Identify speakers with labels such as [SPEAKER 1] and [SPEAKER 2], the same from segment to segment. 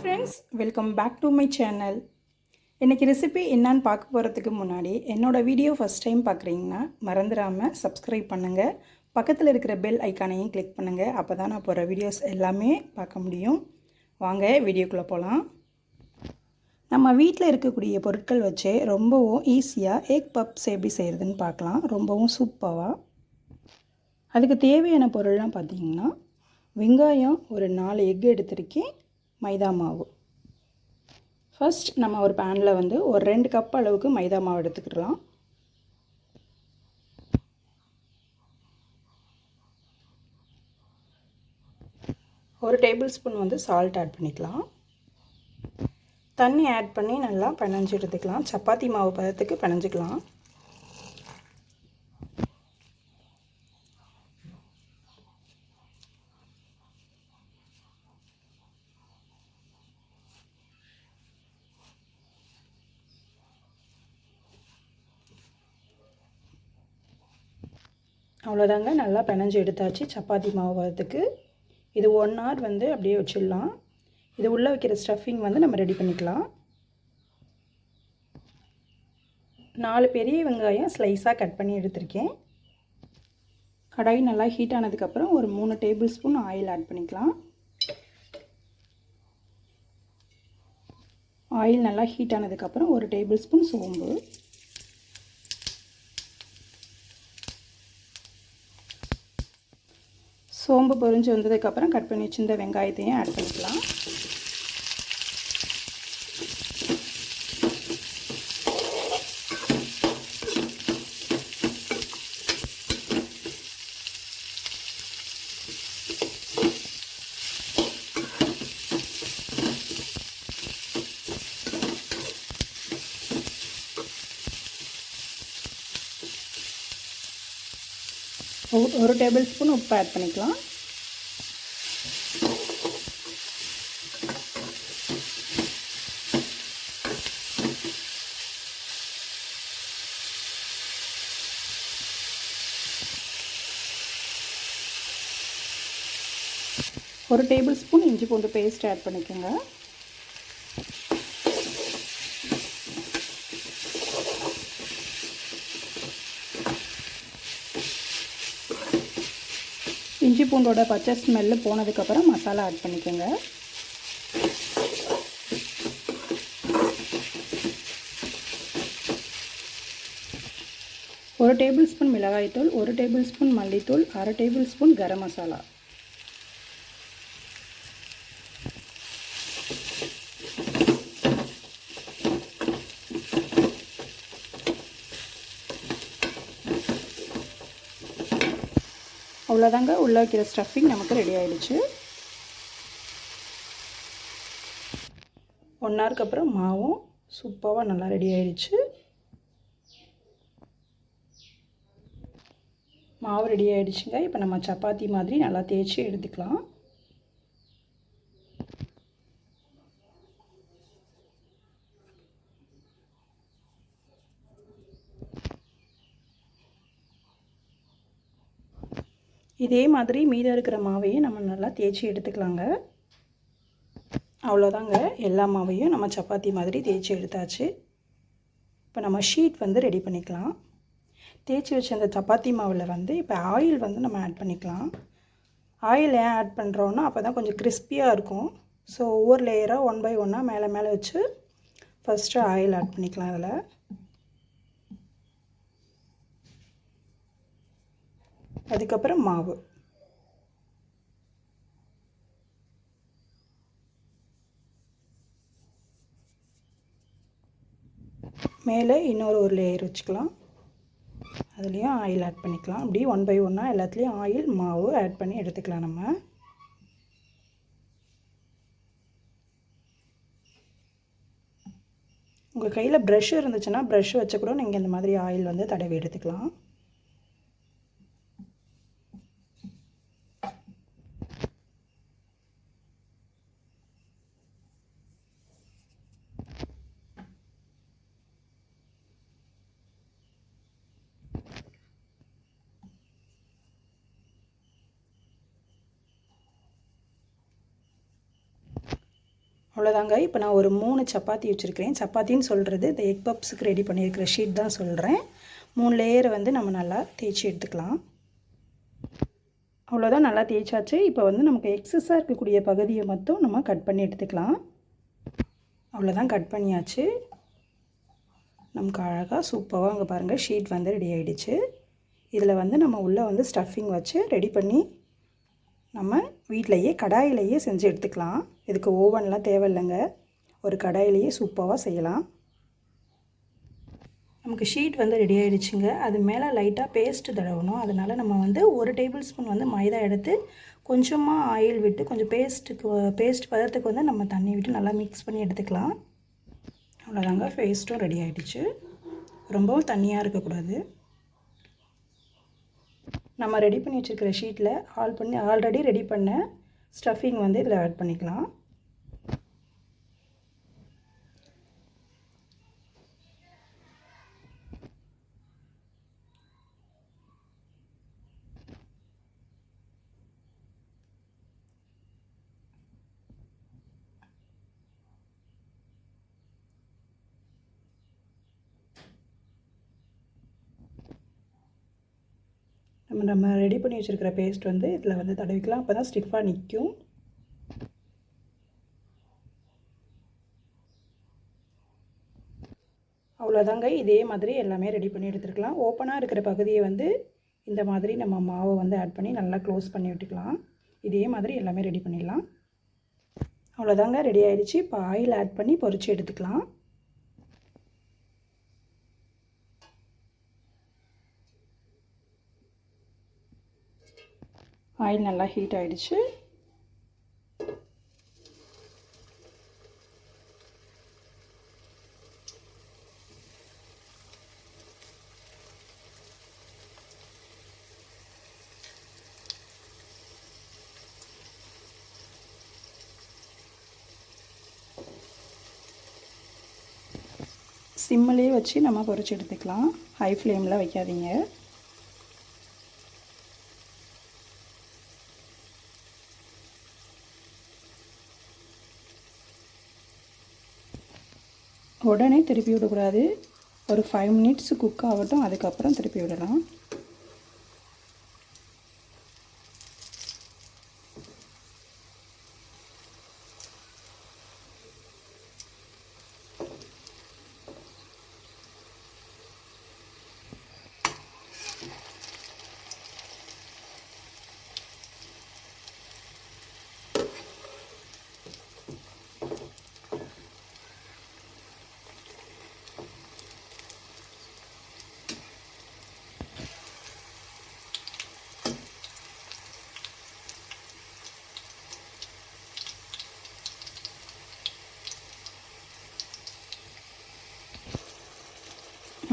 [SPEAKER 1] Friends welcome back to my channel இன்றைக்கி recipe என்னான்னு பார்க்க போகிறதுக்கு முன்னாடி என்னோடய வீடியோ ஃபஸ்ட் டைம் பார்க்குறீங்கன்னா மறந்துடாமல் சப்ஸ்கிரைப் பண்ணுங்கள் பக்கத்தில் இருக்கிற பெல் ஐக்கானையும் கிளிக் பண்ணுங்கள் அப்போ தான் நான் போகிற வீடியோஸ் எல்லாமே பார்க்க முடியும். வாங்க வீடியோக்குள்ளே போகலாம் நம்ம வீட்டில் இருக்கக்கூடிய பொருட்கள் வச்சே ரொம்பவும் ஈஸியாக எக் பப்ஸ் எப்படி செய்கிறதுன்னு பார்க்கலாம். ரொம்பவும் சூப்பராக அதுக்கு தேவையான பொருள்லாம் பார்த்தீங்கன்னா வெங்காயம் ஒரு நாலு எக் எடுத்திருக்கேன். மைதா மாவு. ஃபர்ஸ்ட் நம்ம ஒரு பேனில் வந்து ஒரு ரெண்டு கப் அளவுக்கு மைதா மாவு எடுத்துக்கிடலாம். ஒரு டேபிள் ஸ்பூன் வந்து சால்ட் ஆட் பண்ணிக்கலாம். தண்ணி ஆட் பண்ணி நல்லா பிணைஞ்சு எடுத்துக்கலாம். சப்பாத்தி மாவு பதத்துக்கு பிணைஞ்சிக்கலாம். அவ்வளோதாங்க. நல்லா பினஞ்சு எடுத்தாச்சு. சப்பாத்தி மாவு வரதுக்கு இது ஒன் ஹவர் வந்து அப்படியே வச்சிடலாம். இது உள்ளே வைக்கிற ஸ்டஃபிங் வந்து நம்ம ரெடி பண்ணிக்கலாம். நாலு பெரிய வெங்காயம் ஸ்லைஸாக கட் பண்ணி எடுத்திருக்கேன். கடாய் நல்லா ஹீட் ஆனதுக்கப்புறம் ஒரு மூணு டேபிள் ஸ்பூன் ஆயில் ஆட் பண்ணிக்கலாம். ஆயில் நல்லா ஹீட் ஆனதுக்கப்புறம் ஒரு டேபிள் ஸ்பூன் சோம்பு. சோம்பு பொரிஞ்சு வந்ததுக்கப்புறம் கட் பண்ணி வச்சுருந்த வெங்காயத்தையும் ஆட் பண்ணிக்கலாம். ஒரு டேபிள் ஸ்பூன் உப்பு ஆட் பண்ணிக்கலாம். ஒரு டேபிள் ஸ்பூன் இஞ்சி பூண்டு பேஸ்ட் ஆட் பண்ணிக்கோங்க. இஞ்சி பூண்டோட பச்சை ஸ்மெல்லு போனதுக்கப்புறம் மசாலா ஆட் பண்ணிக்கோங்க. ஒரு டேபிள் ஸ்பூன் மிளகாய்த்தூள் ஒரு டேபிள் ஸ்பூன் மல்லித்தூள் அரை டேபிள் ஸ்பூன் கரம் மசாலா. அவ்வளோதாங்க. உள்ளே வைக்கிற ஸ்டஃபிங் நமக்கு ரெடி ஆகிடுச்சு ஒன் ஹவருக்கு அப்புறம் மாவும் சூப்பராக நல்லா ரெடி ஆகிடுச்சு மாவு ரெடி ஆகிடுச்சுங்க இப்போ நம்ம சப்பாத்தி மாதிரி நல்லா தேய்ச்சி எடுத்துக்கலாம். இதே மாதிரி மீதம் இருக்கிற மாவையும் நம்ம நல்லா தேய்ச்சி எடுத்துக்கலாங்க. அவ்வளோதாங்க. எல்லா மாவையும் நம்ம சப்பாத்தி மாதிரி தேய்ச்சி எடுத்தாச்சு. இப்போ நம்ம ஷீட் வந்து ரெடி பண்ணிக்கலாம். தேய்ச்சி வச்ச அந்த சப்பாத்தி மாவில் வந்து இப்போ ஆயில் வந்து நம்ம ஆட் பண்ணிக்கலாம். ஆயில் ஏன் ஆட் பண்ணுறோன்னா அப்போ தான் கொஞ்சம் கிறிஸ்பியாக இருக்கும். ஸோ ஒவ்வொரு லேயராக ஒன் பை ஒன்னாக மேலே மேலே வச்சு ஃபஸ்ட்டு ஆயில் ஆட் பண்ணிக்கலாம் அதில் அதுக்கப்புறம் மாவு. மேலே இன்னொரு ஒரு லேயர் வச்சுக்கலாம். அதுலேயும் ஆயில் ஆட் பண்ணிக்கலாம். அப்படி ஒன் பை ஒன்னாக எல்லாத்துலேயும் ஆயில் மாவு ஆட் பண்ணி எடுத்துக்கலாம் நம்ம. உங்கள் கையில் ப்ரஷ் இருந்துச்சுன்னா ப்ரஷ் வச்சு கூட நீங்கள் இந்த மாதிரி ஆயில் வந்து தடவி எடுத்துக்கலாம். அவ்வளோதாங்க. இப்போ நான் ஒரு மூணு சப்பாத்தி வச்சுருக்கிறேன். சப்பாத்தின்னு சொல்கிறது இந்த எக் பப்ஸுக்கு ரெடி பண்ணியிருக்கிற ஷீட் தான் சொல்கிறேன். மூணு லேயரை வந்து நம்ம நல்லா தேய்ச்சி எடுத்துக்கலாம். அவ்வளோதான் நல்லா தேய்ச்சாச்சு. இப்போ வந்து நமக்கு எக்ஸஸாக இருக்கக்கூடிய பகுதியை மட்டும் நம்ம கட் பண்ணி எடுத்துக்கலாம். அவ்வளோதான் கட் பண்ணியாச்சு. நமக்கு அழகாக சூப்பராக அங்கே பாருங்கள் ஷீட் வந்து ரெடி ஆகிடுச்சு இதில் வந்து நம்ம உள்ளே வந்து ஸ்டஃபிங் வச்சு ரெடி பண்ணி நம்ம வீட்டிலையே கடாயிலையே செஞ்சு எடுத்துக்கலாம். இதுக்கு ஓவன்லாம் தேவையில்லைங்க. ஒரு கடாயிலேயே சூப்பராக செய்யலாம். நமக்கு ஷீட் வந்து ரெடி ஆகிடுச்சிங்க அது மேலே லைட்டாக பேஸ்ட்டு தடவணும். அதனால் நம்ம வந்து ஒரு டேபிள் ஸ்பூன் வந்து மைதா எடுத்து கொஞ்சமாக ஆயில் விட்டு கொஞ்சம் பேஸ்ட்டுக்கு பேஸ்ட் பதத்துக்கு வந்து நம்ம தண்ணி விட்டு நல்லா மிக்ஸ் பண்ணி எடுத்துக்கலாம். அவ்வளோதாங்க பேஸ்ட்டும் ரெடி ஆகிடுச்சு ரொம்பவும் தண்ணியாக இருக்கக்கூடாது. நம்ம ரெடி பண்ணி வச்சுருக்கிற ஷீட்டில் ஆல் பண்ணி ஆல்ரெடி ரெடி பண்ண ஸ்டஃபிங் வந்து இதில் ஆட் பண்ணிக்கலாம். நம்ம நம்ம ரெடி பண்ணி வச்சுருக்கிற பேஸ்ட் வந்து இதில் வந்து தடவிக்கலாம். அப்போ தான் ஸ்டிஃபாக நிற்கும் அவ்வளோதாங்க இதே மாதிரி எல்லாமே ரெடி பண்ணி எடுத்துருக்கலாம். ஓப்பனாக இருக்கிற பகுதியை வந்து இந்த மாதிரி நம்ம மாவை வந்து ஆட் பண்ணி நல்லா க்ளோஸ் பண்ணி விட்டுக்கலாம். இதே மாதிரி எல்லாமே ரெடி பண்ணிடலாம். அவ்வளோதாங்க ரெடி ஆகிடுச்சு இப்போ ஆயில் ஆட் பண்ணி பொறிச்சு எடுத்துக்கலாம். ஆயில் நல்லா ஹீட் ஆகிடுச்சு சிம்மிலே வச்சு நம்ம பொறிச்சு எடுத்துக்கலாம். ஹை ஃப்ளேமில் வைக்காதீங்க. உடனே திருப்பி விடக்கூடாது. ஒரு ஃபைவ் மினிட்ஸ் குக் ஆகட்டும் அதுக்கப்புறம் திருப்பி விடலாம்.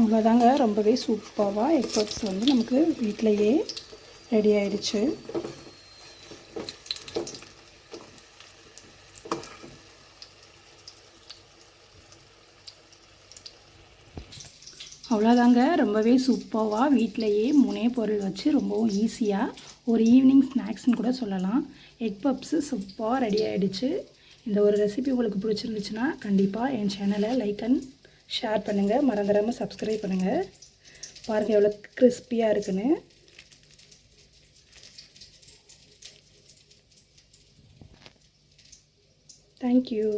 [SPEAKER 1] இவ்வளோதாங்க ரொம்பவே சூப்பராக எக் பப்ஸ் வந்து நமக்கு வீட்டிலையே ரெடி ஆயிடுச்சு. அவ்வளோதாங்க. ரொம்பவே சூப்பராக வீட்டிலையே மூணே பொருள் வச்சு ரொம்பவும் ஈஸியாக ஒரு ஈவினிங் ஸ்நாக்ஸ்னு கூட சொல்லலாம். எக் பப்ஸு சூப்பராக ரெடி ஆகிடுச்சு இந்த ஒரு ரெசிபி உங்களுக்கு பிடிச்சிருந்துச்சுன்னா கண்டிப்பாக என் சேனலை லைக் அண்ட் ஷேர் பண்ணுங்கள் மறந்துடாமல் சப்ஸ்கிரைப் பண்ணுங்கள் பாருங்கள் எவ்வளோ கிறிஸ்பியாக இருக்குன்னு. தேங்க்யூ